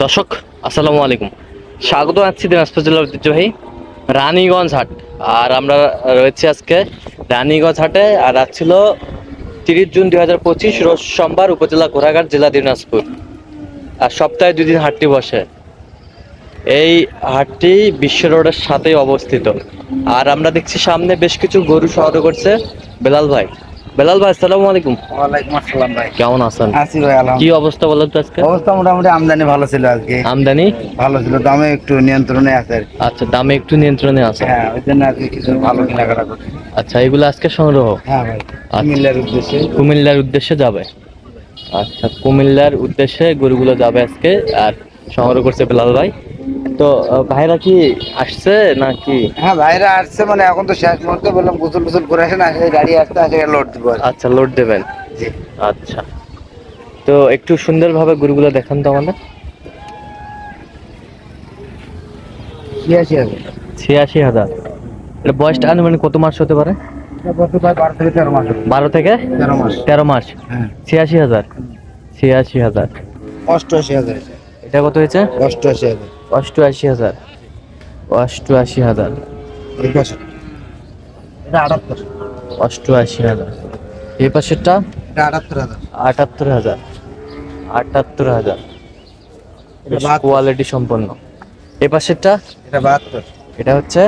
দর্শক, আসসালামু আলাইকুম। স্বাগত আছি দিনাজপুর জেলার ঐতিহ্যবাহী রানীগঞ্জ হাট। আর আমরা রয়েছে আজকে রানীগঞ্জ হাটে, আর আজ ছিল তিরিশ জুন দুই হাজার পঁচিশ, রোজ সোমবার উপজেলা ঘোড়াঘাট জেলা দিনাজপুর। আর সপ্তাহে দুদিন হাটটি বসে। এই হাটটি বিশ্ব রোডের সাথেই অবস্থিত। আর আমরা দেখছি সামনে বেশ কিছু গরু শহর করছে বেলাল ভাই। বেলাল ভাই আসসালামু আলাইকুম। ওয়ালাইকুম আসসালাম ভাই। কেমন আছেন? আছি ভাই কি অবস্থা বলেন তো আজকে? অবস্থা মোটামুটি আমদানি ভালো ছিল আজকে। আমদানি? ভালো ছিল দামে একটু নিয়ন্ত্রণে আছে আচ্ছা দামে একটু নিয়ন্ত্রণে আছে। হ্যাঁ ওই জন্য আজকে কিছু ভালো কেনাকাটা করছি। আচ্ছা এগুলো আজকে সংগ্রহ? হ্যাঁ ভাই কুমিল্লার উদ্দেশ্যে। কুমিল্লার উদ্দেশ্যে যাবে? আচ্ছা কুমিল্লার উদ্দেশ্যে গরুগুলো যাবে আজকে আর সংগ্রহ করছে বেলাল ভাই। তো ভাইরা কি আসছে নাকি? হ্যাঁ ভাইরা আসছে মানে এখন তো শেষ মুহূর্তে বললাম গোসল গোসল করে আসেন আসে গাড়ি আসতে আসে লোড দিব আচ্ছা লোড দেবেন। আচ্ছা। তো একটু সুন্দরভাবে গরুগুলো দেখান তো আমাদের। ছিয়াশি ছিয়াশি হাজার। এটা বয়সটা আনুমানিক কত মাস হতে পারে? বারো থেকে মাস তেরো মাস। হ্যাঁ। ছিয়াশি হাজার। ছিয়াশি হাজার। অষ্টআশি হাজার। এটা কত হয়েছে? অষ্টআশি হাজার। অষ্টআশি হাজার। অষ্টআশি হাজার। এটা আটাত্তর। অষ্টআশি হাজার। এই পাশেরটা আটাত্তর হাজার। আটাত্তর হাজার। কোয়ালিটি সম্পন্ন। এই পাশেরটা এটা বাহাত্তর। এটা হচ্ছে?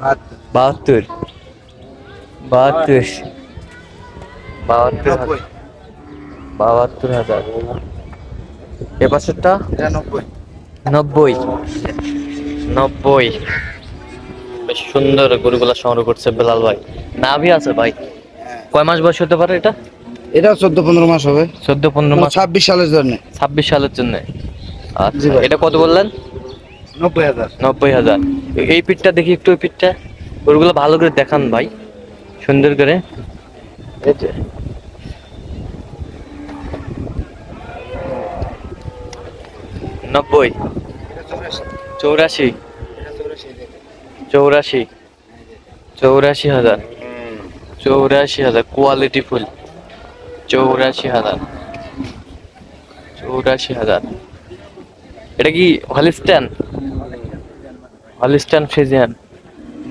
বাহাত্তর। বাহাত্তর। বাহাত্তর। বাহাত্তর হাজার। বাহাত্তর হাজার। এ পাশেরটা এটা নব্বই। নব্বই। নব্বই। বেশ সুন্দর গরুগুলা সংগ্রহ করছে বেলাল ভাই। নাভি আছে ভাই। কয় মাস বয়স হতে পারে এটা? এটা চোদ্দ পনেরো মাস হবে। চোদ্দ পনেরো মাস। ছাব্বিশ সালের জন্য। ছাব্বিশ সালের জন্য। আচ্ছা এটা কত বললেন? নব্বই হাজার। নব্বই হাজার। এই পিঠটা দেখি একটু ওই পিঠটা। গরুগুলো ভালো করে দেখান ভাই। সুন্দর করে এই যে। নব্বই। চৌরাশি। চৌরাশি। চৌরাশি হাজার। চৌরাশি হাজার। কোয়ালিটি ফুল চৌরাশি হাজার। চৌরাশি হাজার। এটা কি হলিস্টান হলিস্টান ফ্রিজিয়ান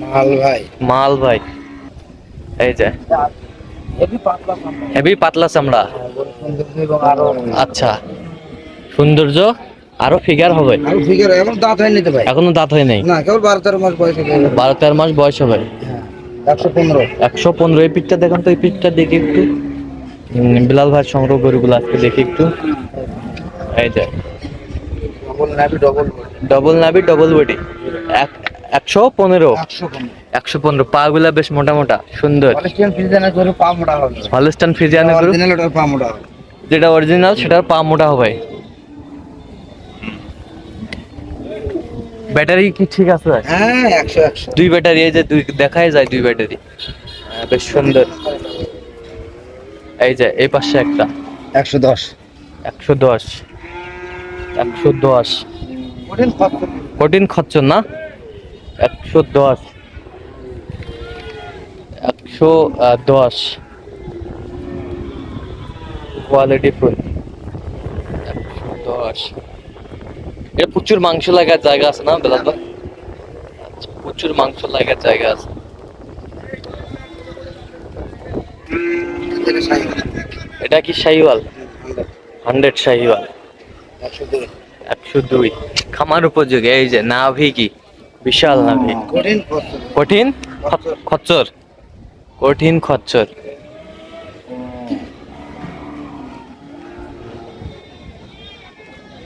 মাল ভাই। মাল ভাই। এই যে। হেভি পাতলা চামড়া। আচ্ছা। সৌন্দর্য। আরও ফিগার হবে। আরও ফিগার এখন দাঁত হয় নিতে ভাই? এখনও দাঁত হয় নাই না কেবল বারো তেরো মাস বয়স বারো তেরো মাস বয়স হবে। হ্যাঁ একশো পনেরো। একশো পনেরো এই পিঠটা দেখেন তো এই পিঠটা দেখি একটু। বিলাল ভাই সংগ্রহ গরুগুলো আজকে দেখি একটু। এই যে ডবল নাবি ডবল বডি এক একশো পনেরো? একশো পনেরো। পা গুলা বেশ মোটা মোটা সুন্দর। হলিস্টান ফ্রিজিয়ানের গরু যেটা অরিজিনাল সেটার পা মোটা হবে। ব্যাটারি কি ঠিক আছে হ্যাঁ একশো একশো। দুই ব্যাটারি এই যে দুই দেখাই যায় দুই ব্যাটারি। হ্যাঁ, বেশ সুন্দর। এই যে এই পাশে একটা। একশো দশ। একশো দশ। একশো দশ। কঠিন খরচ। না? একশো দশ। একশো দশ। কোয়ালিটি ফুল একশো দশ। এটা প্রচুর মাংস লাগার জায়গা আছে না বেলাল ভাই? আচ্ছা, প্রচুর মাংস লাগার জায়গা আছে। এটা কি শাহিওয়াল? হান্ড্রেড শাহিওয়াল। একশো দুই। খামার উপযোগী এই যে নাভি কি? বিশাল নাভি। কঠিন কঠিন? খচ্চর। কঠিন খচ্চর।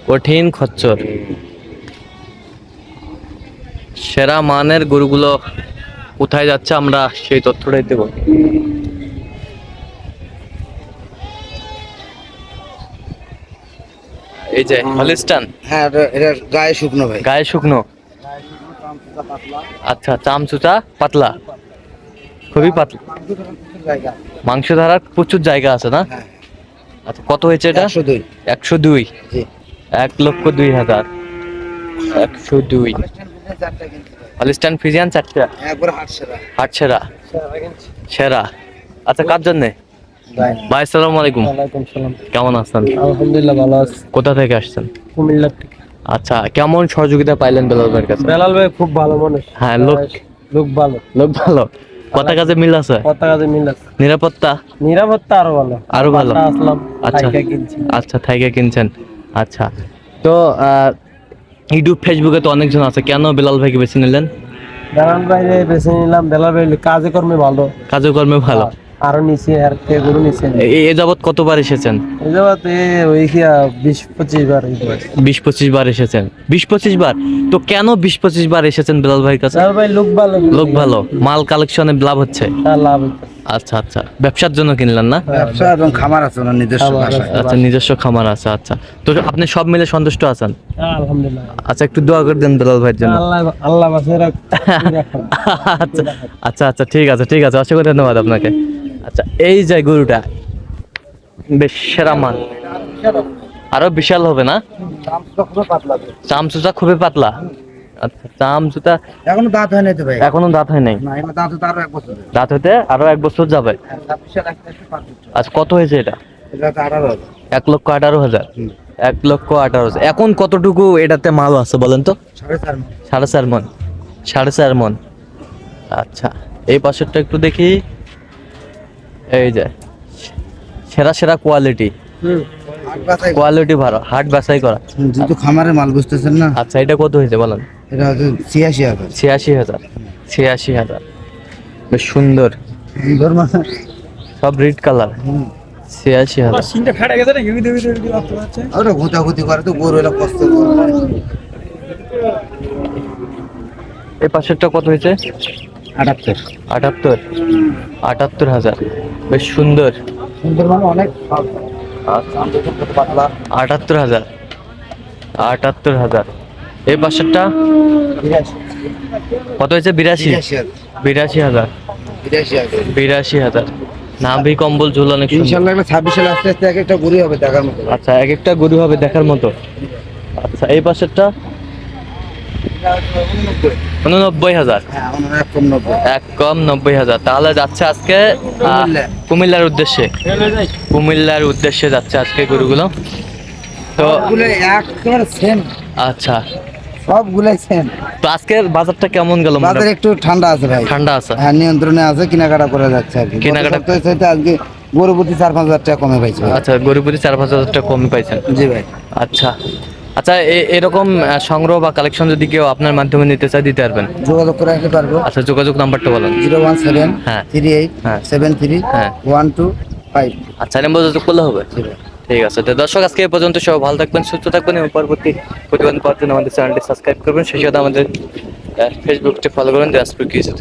কঠিন খচ্চর। সেরা মানের গরুগুলো কোথায় যাচ্ছে আমরা সেই তথ্যটাই দেব। এই যে হলিস্টান। হ্যাঁ এটা গায়ে শুকনো ভাই। গায়ে শুকনো। আচ্ছা চামচুচা পাতলা। খুবই পাতলা। মাংস ধরার প্রচুর জায়গা আছে না? হ্যাঁ। আচ্ছা কত হয়েছে এটা? একশো দুই। একশো দুই। জি। এক লক্ষ দুই হাজার। একশো দুই। হলিস্টান ফিজিয়ান চারটা। হাট সেরা। সেরা। সেরা। আচ্ছা কার জন্যে? ভাই। আসসালামু আলাইকুম। কেমন আছেন? আলহামদুলিল্লাহ ভালো আছি। কোথা থেকে আসছেন? কুমিল্লা থেকে। আচ্ছা কেমন সহযোগিতা পাইলেন বেলাল ভাইয়ের কাছে? বেলাল ভাই খুব ভালো মানুষ। হ্যাঁ লোক লোক ভালো। লোক ভালো। কথা কাজে মিল আছে? কথা কাজে মিল আছে। নিরাপত্তা? নিরাপত্তা আরও ভালো। আরও ভালো। আচ্ছা। থাইকা আচ্ছা থাইকে কিনছেন। আচ্ছা। তো ইউটিউব ফেসবুকে তো অনেকজন আছে। কেন বেলাল ভাইকে বেছে নিলেন? বেলাল ভাই বেছে নিলাম। বেলাল ভাই কাজে কর্মে ভালো। কাজে কর্মে ভালো। আরও নিচে আর কে গরু নিচে এ- এ যাবৎ কতবার এসেছেন? এই যাবাতে ওই কি বিশ পঁচিশ বার এই। বিশ পঁচিশ বার এসেছেন। বিশ পঁচিশ বার? তো কেন বিশ পঁচিশ বার এসেছেন বেলাল ভাইয়ের কাছে? বেলাল ভাই লোক ভালো। লোক ভালো। মাল কালেকশনে লাভ হচ্ছে। লাভ হইতো। আচ্ছা আচ্ছা। ব্যবসার জন্য কিনলেন না? ব্যবসা এবং খামার আছে ওনার নিজস্ব খামার বাসায়। আছে। আচ্ছা নিজস্ব খামার আছে আচ্ছা। তো আপনি সব মিলে সন্তুষ্ট আছেন? হ্যাঁ, আলহামদুলিল্লাহ। আচ্ছা একটু দোয়া করে দেন বেলাল ভাইয়ের জন্য। আল্লাহ আল্লাহ বাসে আচ্ছা আচ্ছা আচ্ছা ঠিক আছে ঠিক আছে অসংখ্য ধন্যবাদ আপনাকে। আচ্ছা এই যে গরুটা বেশ সেরা মান। আরও বিশাল হবে না? চামচুচা খুবই পাতলা। আচ্ছা চামচুটা এখনও দাঁত হয় নাই তো ভাই? এখনও দাঁত হয় নাই? দাঁত তো আরও এক বছর দাঁত হতে আরও এক বছর যাবে। আজ কত হয়েছে এটা? এক লক্ষ আঠারো হাজার। এক লক্ষ আঠারো হাজার। এখন কতটুকু এটাতে মাল আছে বলেন তো? সাড়ে চার মন। সাড়ে চার মন। আচ্ছা এই পাশেরটা একটু দেখি। এই যে সেরা সেরা কোয়ালিটি। কোয়ালিটি ভালো হাট বাছাই করা। যেহেতু খামারের মাল বুঝতেছেন না। আচ্ছা এটা কত হয়েছে বলেন? এটা হচ্ছে ছিয়াশি হাজার। ছিয়াশি হাজার ছিয়াশি হাজার। বেশ সুন্দর। সুন্দর মানে সব রেড কালার হুম। ছিয়াশি হাজার। ওরা ঘুতাঘুতি করে তো গরু এলা কষ্ট এই পাশেরটা কত হয়েছে? আটাত্তর। আটাত্তর। আটাত্তর হাজার। বেশ সুন্দর। সুন্দর মানে অনেক। পাতলা আটাত্তর হাজার। আটাত্তর হাজার। এই পাশেরটা? কত হয়েছে? বিরাশি। বিরাশি হাজার। বিরাশি হাজার। নাভি কম্বল ঝুল অনেক সুন্দর। ছাব্বিশ সালে আস্তে আস্তে এক একটা গরু হবে দেখার মতো। আচ্ছা এক একটা গরু হবে দেখার মতো। আচ্ছা এই পাশেরটা? উননব্বই হাজার। হ্যাঁ এক কম নব্বই। হাজার। তাহলে যাচ্ছে আজকে কুমিল্লার উদ্দেশ্যে। কুমিল্লার উদ্দেশ্যে যাচ্ছে আজকে গরুগুলো তো আচ্ছা। সবগুলাই সেম তো আজকের বাজারটা কেমন গেল বাজার একটু ঠান্ডা আছে ভাই। ঠান্ডা আছে। হ্যাঁ নিয়ন্ত্রণে আছে কেনাকাটা করে যাচ্ছে আর কি। কেনাকাটা- কেনাকাটা আজকে গরু প্রতি চার পাঁচ হাজার টাকা কমে পাইছে আচ্ছা গরিবপুরি চার পাঁচ হাজার টাকা কম পাইছেন। জি ভাই। আচ্ছা। আচ্ছা এরকম সংগ্রহ বা কালেকশন যদি কেউ আপনার মাধ্যমে নিতে চায় দিতে পারবেন? যোগাযোগ করে আসতে পারব। আচ্ছা যোগাযোগ নাম্বারটা বলেন। জিরো ওয়ান সেভেন হ্যাঁ। থ্রি এইট হ্যাঁ। সেভেন থ্রি হ্যাঁ। One two five. আচ্ছা নাম্বার যোগাযোগ করলে হবে? ঠিক আছে। তো দর্শক, আজকে পর্যন্ত সব ভালো থাকবেন, সুস্থ থাকবেন এবং পরবর্তী প্রতিবেদন পাওয়ার জন্য আমাদের চ্যানেলটি সাবস্ক্রাইব করবেন। সেই সাথে আমাদের ফেসবুকটি ফলো করবেন, দিনাজপুর কিছু